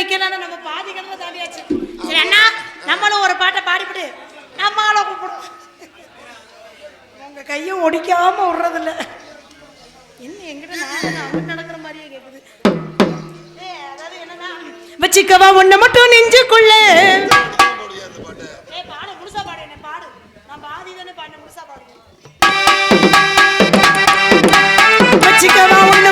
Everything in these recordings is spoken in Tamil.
நிக்கலன்னா நம்ம பாதி கடல தாண்டியாச்சு. சரி அண்ணா நம்மளும் ஒரு பாட்டை பாடிவிடு நம்மளும் கூப்பிடும் உங்க கையை ஒடிக்காம விடுறதில்ல. என்ன எங்கிட்ட நான் நடக்கிற மாதிரியே என்னன்னா, வச்சுக்கவா உன்னை மட்டும் நெஞ்சுக்குள்ள. பாடு முழுசா பாடு என்ன பாடு. நான் பாதி தானே பாடினேன் முழுசா பாடு. வச்சுக்கவா உன்னை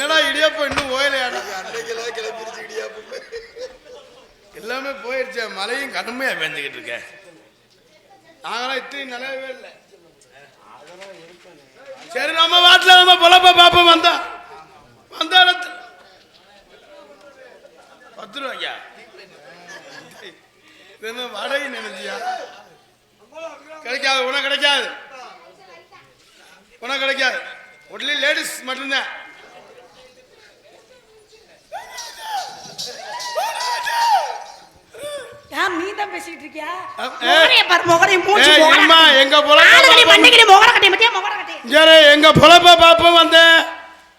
என்னடா இடியாப்பம் இன்னும் ஓயலையாடா அன்னைக்கெல்லாம் கிளம்பிருச்சு இடியாப்பு எல்லாமே போயிடுச்சு மழையும் கடுமையா பெஞ்சுக்கிட்டு இருக்க. நாங்களாம் இத்தனை நிலவே இல்லை. சரி நம்ம வாட்டில் நம்ம பொழப்ப பாப்போம் வந்தா வந்த இடத்துல பத்து ரூபாய்யா இது என்ன வடை நினைச்சியா கிடைக்காது உனக்கு கிடைக்காது உனக்கு கிடைக்காது ஒன்லி லேடிஸ் மட்டும்தான் யார் நீ தான் பேசிட்டு இருக்கியா அஹ், முகரைய பாரு முகரைய மூஞ்சி ஏய், முகரை அம்மா, கட்டி. எங்க பொழப்ப ஆளுகடி பாப்போம். மண்டைக்கடி முகரை கட்டி மத்தியா முகரை கட்டி. சரி எங்க பொழப்ப பாப்போம் வந்தேன்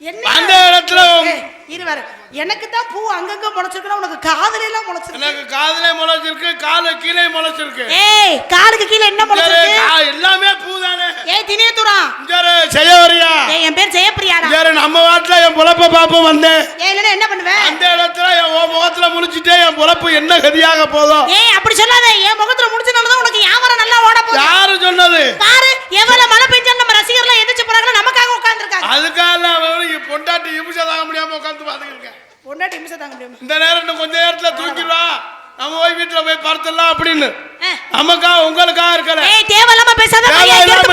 என்ன? அந்த இடத்துல ஏய், இரு வர எனக்கு தான் பூ அங்கங்க முளைச்சிருக்குன்னா உனக்கு காதுல எல்லாம் முளைச்சிருக்கு. எனக்கு காதுல முளைச்சிருக்கு காலு கீழே முளைச்சிருக்கு. ஏய் காலுக்கு கீழே என்ன சரி, முளைச்சிருக்கு? எல்லாமே பூ தானே ஏய் தினேதுரம் சரி செய்ய வரியா ஏய் என் பேர் ஜெயப்பிரியாடா. சரி நம்ம வாட்டில என் பாப்போம் வந்தேன் ஏய் அந்த இடத்துல என் முகத்துல முடிச்சிட்டே என் பொழப்பு என்ன கதியாக போதும் ஏய் அப்படி சொல்லாத. என் முகத்துல முடிச்சனால தான் உனக்கு வியாபாரம் நல்லா ஓட போகுது. யாரு சொன்னது? பாரு எவ்வளவு மழை பெஞ்சாலும் நம்ம ரசிகர்லாம் எந்திரிச்சு போறாங்க நமக்காக உட்கார்ந்துருக்காங்க. அதுக்காக அவன் பொண்டாட்டி இமிஷம் தாங்க முடியாம உட்காந்து பாத்துக்கிருக்கேன் பொண்டாட்டி நிமிஷம் தாங்க முடியுமா. இந்த நேரம் இன்னும் கொஞ்ச நேரத்துல தூக்கிடுவா நம்ம போய் வீட்டுல போய் படுத்துடலாம் அப்படின்னு. ஏய். நமக்கா உங்களுக்கா இருக்கல. ஏய் தேவையில்லாம பேசாத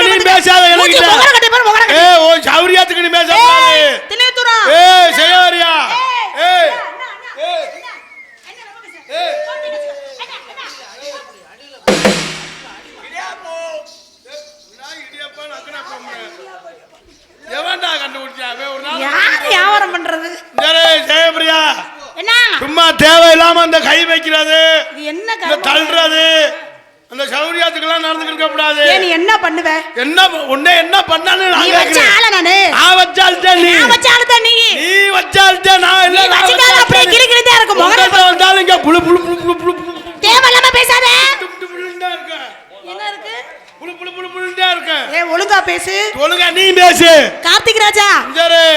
நீ பேசாத எனக்கு முகர கட்டி பாரு முகர கட்டி. ஏ ஓ சௌரியத்துக்கு நீ பேச ஏய் தினேதுரம் ஏய் செய்யவரியா ஏய் அண்ணா, அண்ணா, ஏய் அண்ணா, அண்ணா, ரொம்ப பேசு. ஏய். போட்டு பேசு. அண்ணா, அண்ணா. வியாபாரம் பண்றது சரி ஜெயபிரியா என்ன சும்மா தேவையில்லாம அந்த கை வைக்கிறது என்ன? தள்ளுறது அந்த சௌரியத்துக்கெல்லாம் நடந்துக்க கூடாது நீ என்ன பண்ணுவ என்ன உன்னை என்ன பண்ணான்னு நீ நான் வச்ச. ஆள நானு நான் வச்சால்ட்ட நீ நான் வச்ச ஆளு தான் நீ நீ வச்சால்ட்ட நான் நீ இல்ல நான் வச்சுட்டாலும் அப்படியே நீ. கிறுக்கிறுதா இருக்கும் உங்கள்ட்ட வந்தாலும் இங்க புழு புழு புழு புழு புழு தேவையில்லாம பேசாத. என்ன இருக்கு புழு புழு புழு புழுந்தா இருக்கேன். ஏ ஒழுங்கா பேசு ஒழுங்கா நீ பேசு கார்த்திக் ராஜா.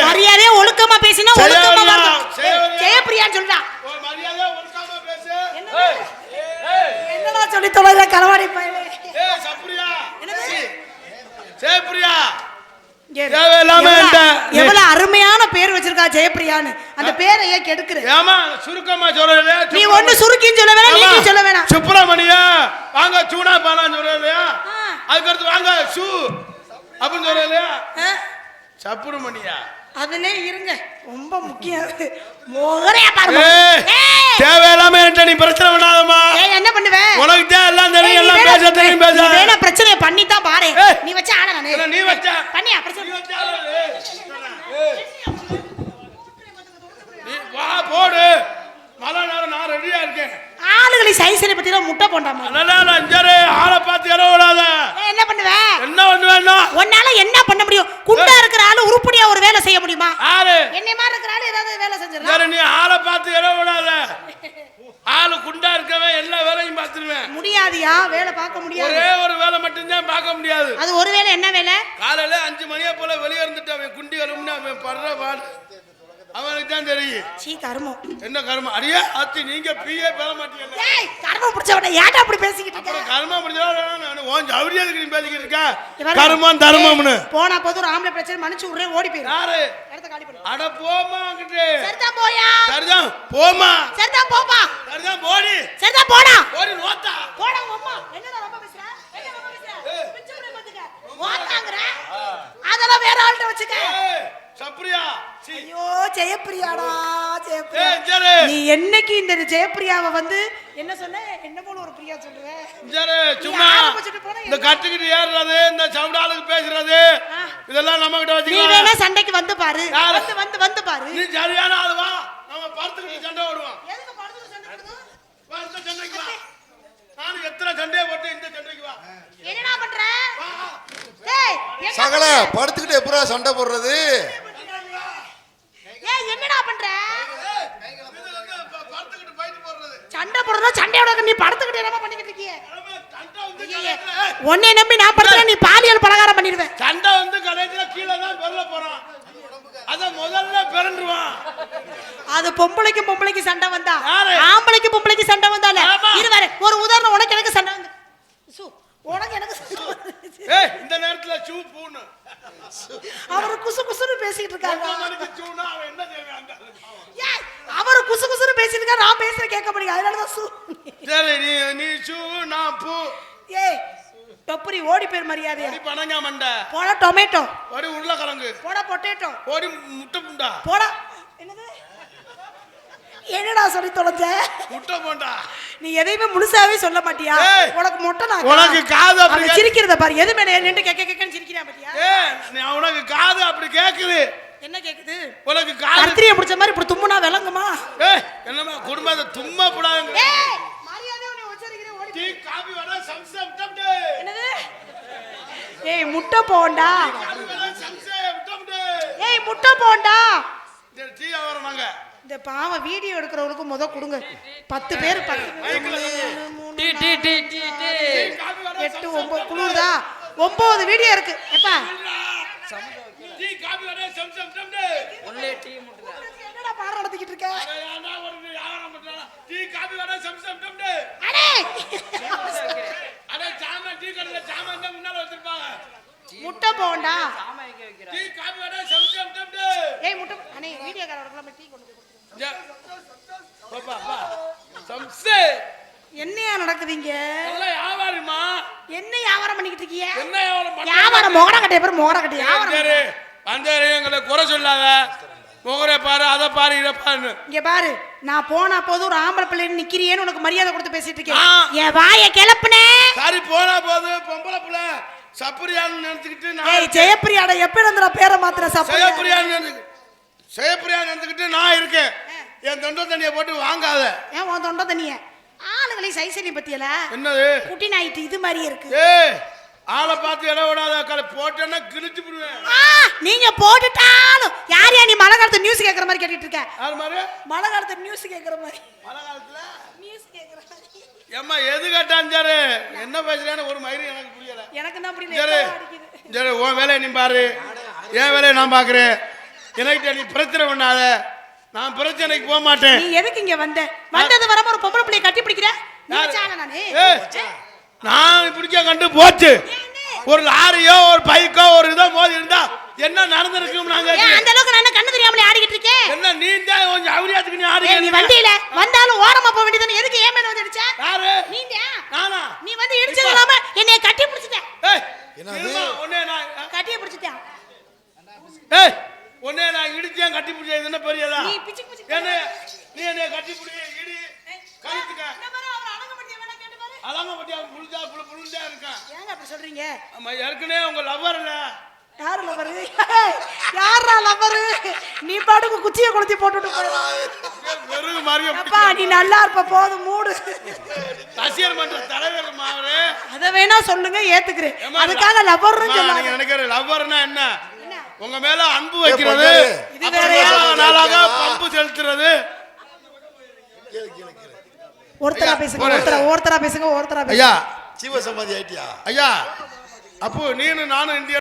மரியாதையா ஒழுக்கமா பேசினா ஒழுக்கமா? வரணும். செய்ய வரியா? ஜெயப்பிரியான்னு சொல்றா ஒரு மரியாதையா ஒழுங்காம பேசு. என்னடா சொல்லி தொலைற களவாடி பயலே ஏய், சப்ரியா. தேவையில்லாம எவ்வளவு- அருமையான பேர் வச்சிருக்கா ஜெயப்பிரியான்னு. அந்த பேரை ஏன் கெடுக்குற? ஏம்மா, சுருக்கமா சொல்லலையா? நீ ஒண்ணு சுருக்கின்னு சொல்ல வேணாம் நீங்க சொல்ல வேணாம் சுப்பிரமணியா வாங்க சூனா பாலான்னு சொல்லலையா? ஆ. அதுக்கடுத்து வாங்க ஷூ அப்படின்னு சொல்லலையா? சப்புரமணியா அதுல இருங்க. ரொம்ப முக்கியம். தேவையில்லாம என்கிட்ட நீ பிரச்சனை பண்ணாதம்மா. என்ன பண்ணுவ உனக்கு தான் எல்லாம் ஏய், தெரியும் நீ எல்லாம் வேணா- பேச தெரியும் பேச நீ வேணா பிரச்சனையை பண்ணி தான் பாரு ஏய். நீ வச்ச ஆள நானு இல்ல, நீ வச்ச பண்ணியா நீ பிரச்சனை வச்ச ஆளு. ஏய். நீ வா போடு மழை நேரம் நான் ரெடியா இருக்கேன் ஆளுகளை சைஸனை பத்தி தான் முட்டை போண்டாமா அதனால அஞ்சாரு ஆளை பார்த்து இற விடாத ஏய், என்ன பண்ணுவ என்ன ஒண்ணு வேணும் உன்னால என்ன பண்ண முடியும் குண்டா இருக்கிற ஆளு உருப்படியா ஒரு வேலை செய்ய முடியுமா ஆளு என்னை மாதிரி இருக்கிற ஆளு ஏதாவது வேலை செஞ்சிடலாம் சரி நீ ஆளை பார்த்து இற விடாத ஆளு குண்டா இருக்கவன் எல்லா வேலையும் பார்த்துருவேன் முடியாதியா வேலை பார்க்க முடியாது ஒரே ஒரு வேலை மட்டும்தான் பார்க்க முடியாது அது ஒரு வேலை என்ன வேலை காலையில அஞ்சு மணியை போல வெளியே இருந்துட்டு அவன் குண்டி வரும்னு அவன் படுற பாடு அவனுக்கு தான் தெரியும் சீ கருமம் என்ன கர்மம்? அடியே அத்தி நீங்க பிஏ பெற மாட்டீங்க ஏய் கருமம் பிடிச்சவன ஏன்டா அப்படி பேசிக்கிட்டு இருக்க? அப்புறம் கர்மா முடிஞ்சா நான் உன் ஜவுரியதுக்கு நீ பேசிக்கிட்டு இருக்க. கர்மம் தர்மம்னு. போனா போதும் ஒரு ஆம்பளை பிரச்சனை மனுச்சு விடுறே ஓடி போயிரு யாரு? இடத்த காலி பண்ணு. அட போமா அங்கிட்டு. சரிதான் போயா. சரிதான் போமா சரிதான் போப்பா. சரிதான் போடி. சரிதான் போடா. போடி நோத்தா. போடா அம்மா. என்னடா ரொம்ப பேசுற? என்ன ரொம்ப பேசுற? பிச்சு புடி பாத்துக்க ஓட்டாங்கற அதெல்லாம் வேற ஆள்கிட்ட வச்சுக்க ஏய், சப்ரியா சீ. ஐயோ ஜெயப்பிரியாடா ஜெயப்பிரியா. நீ என்னைக்கு இந்த ஜெயப்பிரியாவை வந்து என்ன சொன்ன? என்ன போல ஒரு பிரியா சொல்லுவ? சரி சும்மா இந்த கட்டுக்கிட்டு ஏறுறது இந்த சவுடாளுக்கு பேசுறது. இதெல்லாம் நம்ம கிட்ட நீ வச்சுக்கலாம் வேணா சண்டைக்கு வந்து பாரு? வந்து வந்து வந்து பாரு. நீ சரியான ஆளு வா. நம்ம படத்துக்கிட்டு சண்டை ஓடுவோம் எதுக்கு படுத்துட்டு சண்டை போடுறது? வா இந்த சண்டைக்கு வா. நானும் எத்தனை சண்டையை போட்டு இந்த சண்டைக்கு வா. என்னடா பண்ற? சகல? படுத்துக்கிட்டு எப்படா சண்டை போடுறது ஏய் என்னடா பண்ற இது வந்து ப- படத்துக்கிட்டு fight போடுறது. சண்டை போடுறதா சண்டையோட நீ படுத்துக்கிட்டு என்னமா பண்ணிக்கிட்டு இருக்கியே உன்னை நம்பி நான் படுத்துறேன் நீ பாலியல் பலகாரம் பண்ணிடுவேன் சண்டை வந்து கடைசியில கீழே தான் பெறல போறான் அத முதல்ல பிறண்டுருவான் அது பொம்பளைக்கு பொம்பளைக்கு சண்டை வந்தா? ஆம்பளைக்கு பொம்பளைக்கு சண்டை வந்தால. இருவாரு ஒரு உதாரணம் உனக்கு எனக்கு சண்டை வந்து உனக்கு எனக்கு. ஏய் இந்த நேரத்துல சூ பூன்னு. அவரு குசு குசுன்னு பேசிட்டு இருக்காங்க மணிக்கு சூனா அவன் என்ன ஆளு? ஏய், அவரு குசு குசுன்னு பேசிட்டு இருக்காரு நான் பேசுற கேட்க முடியும் அதனாலதான் சு. சரி நீ நீ சூ நான் பூ. ஏய் தொப்பரி ஓடி பேர் மரியாதையா. அடி பனங்கா மண்டை. போடா டொமேட்டோ. அடி உருளைக்கிழங்கு. போடா பொட்டேட்டோ. ஓடி முட்டை புண்டா. போடா. என்னது? என்னடா சொல்லி தொலைஞ்ச? முட்டை போண்டா. நீ எதையுமே முழுசாவே சொல்ல மாட்டியா? உனக்கு மொட்டை நான் உனக்கு காது அப்படி சிரிக்கிறத பாரு. எது மேல நின்று கேட்க கேட்கன்னு சிரிக்கிறான் பாத்தியா? ஏய் உனக்கு காது அப்படி கேக்குது. என்ன கேக்குது? உனக்கு காது கத்திரிய பிடிச்ச மாதிரி இப்படி தும்முனா விளங்குமா? ஏய் என்னமா குடும்பத்தை தும்மா போடாங்க ஏய் மரியாதை உன்னை உச்சரிக்கிறேன் ஓடி டீ காபி வர சம்சம் டம்டு என்னது? ஏய் முட்டை போண்டா? ஏய் முட்டை போண்டா? டீ வரமாங்க இந்த பாவம் வீடியோ எடுக்கிறவங்களுக்கு முத கொடுங்க. பத்து பேர் பத்து எட்டு ஒன்பது குளிருதா? ஒன்பது வீடியோ இருக்கு. எப்பா? பாடம் நடத்திக்கிட்டு இருக்க? முட்டை போண்டா? ஏய் முட்டை அண்ணே வீடியோ காரவர்களுக்கு டீ கொண்டு என்னையா நடக்குதுங்க? வியாபாரிமா என்ன வியாபாரம் பண்ணிக்கிட்டு இருக்கீங்க என்ன வியாபாரம் வியாபாரம் மொகர கட்டைய பேர் மொகர கட்டை வியாபாரம் வந்தாரு எங்களை குறை சொல்லாத. முகரை பாரு அதை பாரு இதை பாரு இங்க பாரு நான் போனா போதும் ஒரு ஆம்பளை பிள்ளைன்னு நிக்கிறியேன்னு உனக்கு மரியாதை கொடுத்து பேசிட்டு. இருக்கேன். என் வாயை கிளப்புனே. சரி போனா போது பொம்பளை பிள்ளை. சப்பரியான்னு நினைச்சுக்கிட்டு நான் ஜெயப்பிரியாட எப்ப இருந்துடா பேரை மாத்திர சப்பரியா? செயப்பிரியா நடந்துக்கிட்டு நான் இருக்கேன். என் தொண்டை தண்ணியை போட்டு வாங்காத. ஏன் உன் தொண்டை தண்ணிய? ஆளுகளை சைசரி பத்தியல? என்னது? குட்டி நாயிட்டு இது மாதிரியே இருக்கு. ஏய் ஆளை பார்த்து இடம் விடாத கலை போட்டேன்னா கிழிச்சு விடுவேன். நீங்க போட்டுட்டாலும் யார் யா நீ மழை காலத்து நியூஸ் கேக்குற மாதிரி கேட்டுட்டு இருக்க? யார் மாதிரி? மழை காலத்து நியூஸ் கேக்குற மாதிரி. மழை காலத்துல? நியூஸ் கேக்குற மாதிரி. ஏம்மா எது கேட்டான் சாரு. என்ன பேசுறேன்னு ஒரு மயிறு எனக்கு புரியல. எனக்கு தான் புரியல சரி. சரி உன் வேலையை நீ பாரு. என் வேலையை நான் பார்க்குறேன் எனக்கு நீ பிரச்சனை பண்ணாத. நான் பிரச்சனைக்கு போக மாட்டேன். நீ எதுக்கு இங்க வந்த? வந்தது வராம ஒரு பொம்பளை பிள்ளைய கட்டி பிடிக்கிற? நானு? பிடிக்க கண்டு போச்சு. ஒரு லாரியோ ஒரு பைக்கோ ஒரு இதோ மோதி இருந்தா என்ன நடந்திருக்கும் நாங்க அந்த அளவுக்கு நான் என்ன கண்ணு தெரியாமலே ஆடிக்கிட்டு இருக்கேன்? என்ன நீ தான் கொஞ்சம் அவரியாத்துக்கு நீ ஏய், நீ வண்டியில வந்தாலும் ஓரமா போக வேண்டியதானே எதுக்கு ஏன் மேல வந்து அடிச்ச? யாரு? நீங்க நானா? நீ வந்து இடிச்சது இல்லாம என்னைய கட்டி பிடிச்சிட்ட. ஏய் என்னது? உன்னை நான் கட்டிய பிடிச்சிட்டேன். ஏய் உன்னை நான் இடிச்சேன் கட்டி பிடிச்சது என்ன பெரியதா? நீ பிச்சு பிச்சு என்ன நீ என்னை கட்டி பிடி இடி கழுத்துக்க. மாதிரி அதாங்க பத்தி அவன் புழுதா புழு புழுந்தா இருக்கான். ஏங்க அப்படி சொல்றீங்க? ஆமா ஏற்கனவே உங்க லவ்வர் இல்ல யாரு லவரு யாரா லவரு நீ பாட்டுக்கு குச்சியை கொளுத்தி போட்டுட்டு போயிரு. வெறுகு மாதிரியே அப்பா நீ நல்லா இருப்ப போதும் மூடு. ரசிகர் மன்ற தலைவர் மாவரு. அத வேணா சொல்லுங்க ஏத்துக்கிறேன். அதுக்காக லவர்னு அம்மா, சொல்லாங்க நீங்க நினைக்கிற லவ்வர்னா என்ன? உங்க மேல அன்பு வைக்கிறது? நாளாக பம்பு செலுத்துறது ஒருத்தரா பேசுங்க. ஒருத்தரா ஒருத்தரா பேசுங்க ஒருத்தரா பேசுங்க. ஐயா சிவசமாதி ஆயிட்டியா? ஐயா அப்போ நீனு நானும் இந்தியா